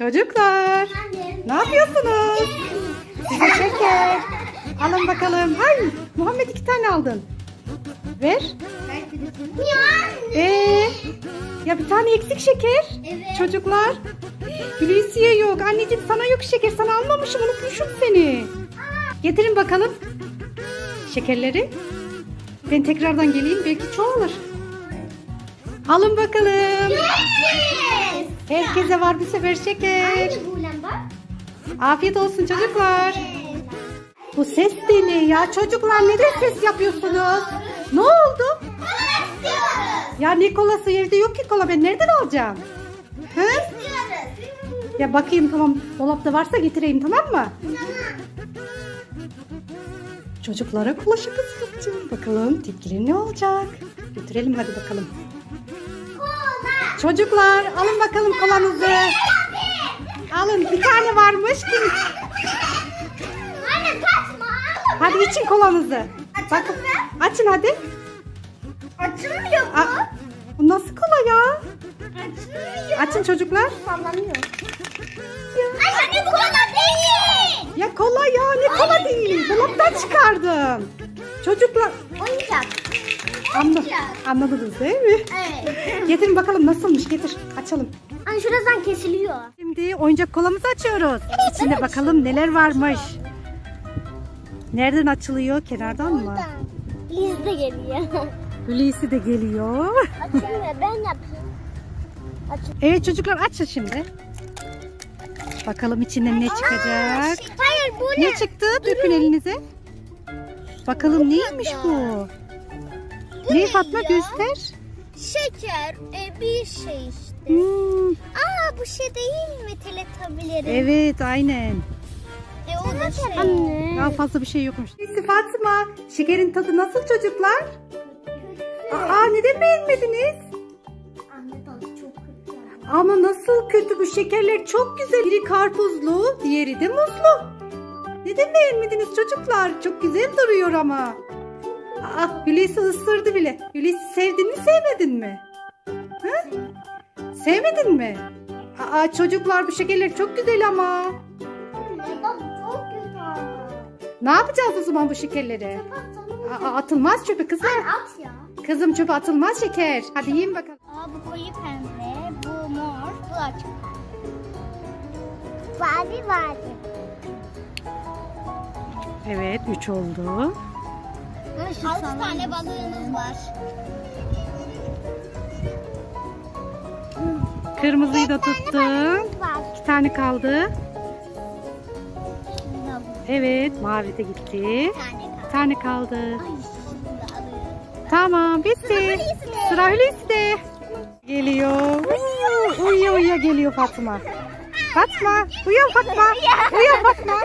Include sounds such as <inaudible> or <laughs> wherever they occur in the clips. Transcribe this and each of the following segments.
Çocuklar Anne. ne yapıyorsunuz? Size şeker. Alın bakalım. Ay Muhammed iki tane aldın. Ver. Ee, ya bir tane eksik şeker. Evet. Çocuklar. Hulusi'ye yok. Anneciğim sana yok şeker. Sana almamışım. Unutmuşum seni. Getirin bakalım. Şekerleri. Ben tekrardan geleyim. Belki çoğalır. Alın bakalım. Yes. Herkese var bir sefer şeker. Afiyet olsun çocuklar. Bu ses de ne ya? Çocuklar neden ses yapıyorsunuz? Ne oldu? Ya ne kolası evde yok ki kola. Ben nereden alacağım? Hı? Ya bakayım tamam. Dolapta varsa getireyim tamam mı? Çocuklara kola şakası yapacağım. Bakalım tepkileri ne olacak? Götürelim hadi bakalım. Çocuklar alın bakalım kolanızı. Alın bir tane varmış. Kim? Anne kaçma. Hadi için kolanızı. Bakın. Açın hadi. Açılmıyor bu. Aa, bu nasıl kola ya? Açılmıyor. Açın çocuklar. Sallanıyor. Ay anne bu kadar değil. Ya kola ya ne kola değil. Dolaptan çıkardım. Çocuklar Oyuncak. Anla, anladınız değil mi? Evet. Getirin bakalım nasılmış getir açalım. Anne şuradan kesiliyor. Şimdi oyuncak kolamızı açıyoruz. İçinde bakalım neler varmış. Nereden açılıyor? Kenardan mı? Liz de geliyor. Hulusi de geliyor. Açılmıyor ben yapayım. Evet çocuklar açın şimdi. Bakalım içinden ne çıkacak. Hayır bu Ne çıktı? Dökün elinize. Bakalım neymiş bu? Ne Fatma ya? göster. Şeker e, bir şey işte. Hmm, Aa bu şey değil mi teletabileri? evet aynen. E o da şey. Anne. Daha fazla bir şey yokmuş. Neyse Fatma, şekerin tadı nasıl çocuklar? Aa neden beğenmediniz? Anne tadı çok kötü. Ama nasıl kötü bu şekerler çok güzel. Biri karpuzlu, diğeri de muzlu. Neden beğenmediniz çocuklar? Çok güzel duruyor ama. Aa, Hulusi ısırdı bile. Hulusi sevdin mi sevmedin mi? Hı? Sevmedin mi? Aa, çocuklar bu şekerler çok güzel ama. Çok kötü. Ne yapacağız o zaman bu şekerleri? Aa, atılmaz çöpe kızım. At ya. Kızım çöpe atılmaz şeker. Hadi yiyin bakalım. Aa bu koyu pembe, bu mor, bu açık. Vadi vadi. Evet 3 oldu. Altı tane balığımız var. Kırmızıyı da tuttum. İki tane kaldı. Evet mavi de gitti. bir tane kaldı. Tamam bitti. Sıra Hulusi'de. Geliyor. Uyu, uyuya uyuya geliyor Fatma. <laughs> Fatma uyan Fatma. Uyan Fatma. <laughs>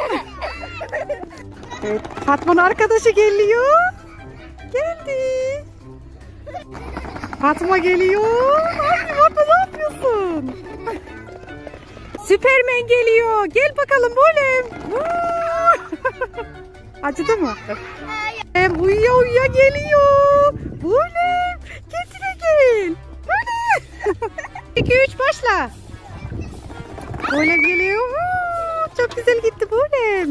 Evet Fatma'nın arkadaşı geliyor. Fatma geliyor. Ay Fatma ne yapıyorsun? Süpermen geliyor. Gel bakalım Bolem. Acıdı mı? Bolem uyuya uyuya geliyor. Bolem kendine gel. Bolem. 2 3 başla. Bolem geliyor. Çok güzel gitti Bolem.